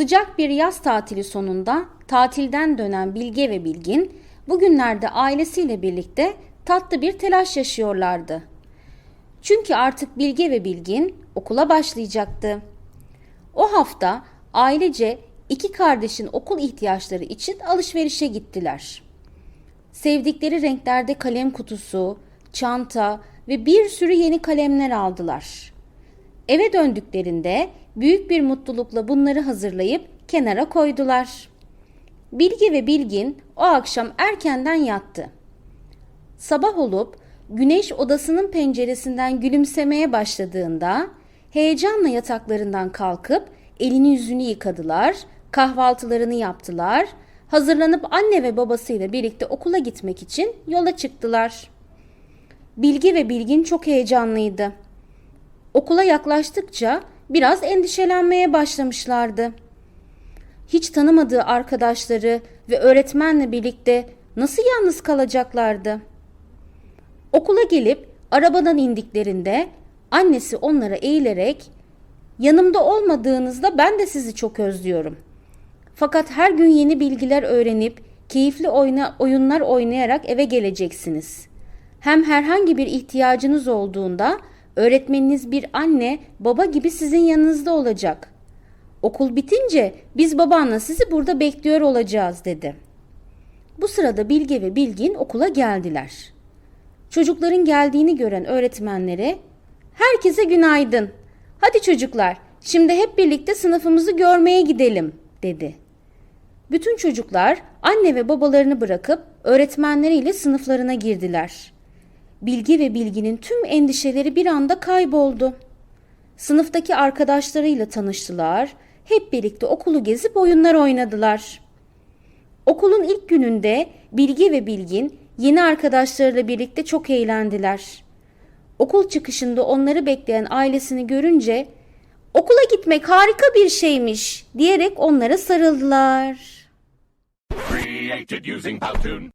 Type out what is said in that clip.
Sıcak bir yaz tatili sonunda tatilden dönen Bilge ve Bilgin bugünlerde ailesiyle birlikte tatlı bir telaş yaşıyorlardı. Çünkü artık Bilge ve Bilgin okula başlayacaktı. O hafta ailece iki kardeşin okul ihtiyaçları için alışverişe gittiler. Sevdikleri renklerde kalem kutusu, çanta ve bir sürü yeni kalemler aldılar. Eve döndüklerinde büyük bir mutlulukla bunları hazırlayıp kenara koydular. Bilge ve Bilgin o akşam erkenden yattı. Sabah olup güneş odasının penceresinden gülümsemeye başladığında heyecanla yataklarından kalkıp elini yüzünü yıkadılar, kahvaltılarını yaptılar, hazırlanıp anne ve babasıyla birlikte okula gitmek için yola çıktılar. Bilge ve Bilgin çok heyecanlıydı. Okula yaklaştıkça biraz endişelenmeye başlamışlardı. Hiç tanımadığı arkadaşları ve öğretmenle birlikte nasıl yalnız kalacaklardı? Okula gelip arabadan indiklerinde annesi onlara eğilerek "Yanımda olmadığınızda ben de sizi çok özlüyorum. Fakat her gün yeni bilgiler öğrenip keyifli oyna, oyunlar oynayarak eve geleceksiniz. Hem herhangi bir ihtiyacınız olduğunda öğretmeniniz bir anne, baba gibi sizin yanınızda olacak. Okul bitince biz babanla sizi burada bekliyor olacağız." dedi. Bu sırada Bilge ve Bilgin okula geldiler. Çocukların geldiğini gören öğretmenlere "Herkese günaydın. Hadi çocuklar, şimdi hep birlikte sınıfımızı görmeye gidelim." dedi. Bütün çocuklar anne ve babalarını bırakıp öğretmenleriyle sınıflarına girdiler. Bilgi ve Bilginin tüm endişeleri bir anda kayboldu. Sınıftaki arkadaşlarıyla tanıştılar, hep birlikte okulu gezip oyunlar oynadılar. Okulun ilk gününde Bilgi ve Bilgin yeni arkadaşlarıyla birlikte çok eğlendiler. Okul çıkışında onları bekleyen ailesini görünce "Okula gitmek harika bir şeymiş." diyerek onlara sarıldılar. Created using Powtoon.